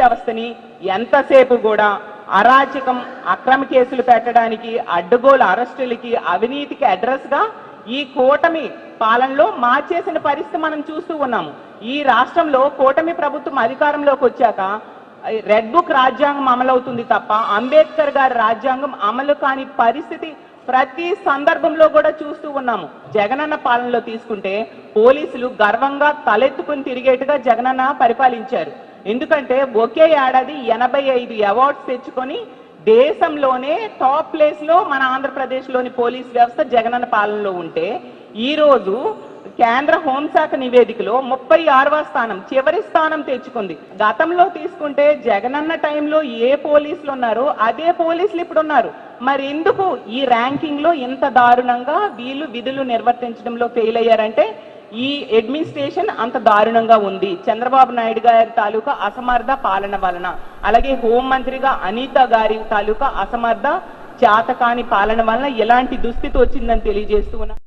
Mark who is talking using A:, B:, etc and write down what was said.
A: వ్యవస్థని ఎంతసేపు కూడా అరాచకం అక్రమ కేసులు పెట్టడానికి అడ్డగోలు అరెస్టులకి అవినీతికి అడ్రస్గా ఈ కూటమి పాలనలో మార్చేసిన పరిస్థితి మనం చూస్తూ ఉన్నాము. ఈ రాష్ట్రంలో కూటమి ప్రభుత్వం అధికారంలోకి వచ్చాక రెడ్ బుక్ రాజ్యాంగం అమలవుతుంది తప్ప అంబేద్కర్ గారి రాజ్యాంగం అమలు కాని పరిస్థితి ప్రతి సందర్భంలో కూడా చూస్తూ ఉన్నాము. జగనన్న పాలనలో తీసుకుంటే పోలీసులు గర్వంగా తలెత్తుకుని తిరిగేట్టుగా జగనన్న పరిపాలించారు. ఎందుకంటే ఒకే ఏడాది ఎనభై ఐదు అవార్డ్స్ తెచ్చుకొని దేశంలోనే టాప్ ప్లేస్లో మన ఆంధ్రప్రదేశ్లోని పోలీస్ వ్యవస్థ జగనన్న పాలనలో ఉంటే ఈ రోజు కేంద్ర హోంశాఖ నివేదికలో ముప్పై ఆరవ స్థానం చివరి స్థానం తెచ్చుకుంది. గతంలో తీసుకుంటే జగనన్న టైంలో ఏ పోలీసులు ఉన్నారో అదే పోలీసులు ఇప్పుడు ఉన్నారు. మరి ఎందుకు ఈ ర్యాంకింగ్లో ఇంత దారుణంగా వీళ్ళు విధులు నిర్వర్తించడంలో ఫెయిల్ అయ్యారంటే ఈ అడ్మినిస్ట్రేషన్ అంత దారుణంగా ఉంది. చంద్రబాబు నాయుడు గారి తాలూకా అసమర్థ పాలన వలన. అలాగే హోంమంత్రిగా అనిత గారి తాలూకా అసమర్థ చేతకాని పాలన వలన ఎలాంటి దుస్థితి వచ్చిందని తెలియజేస్తూ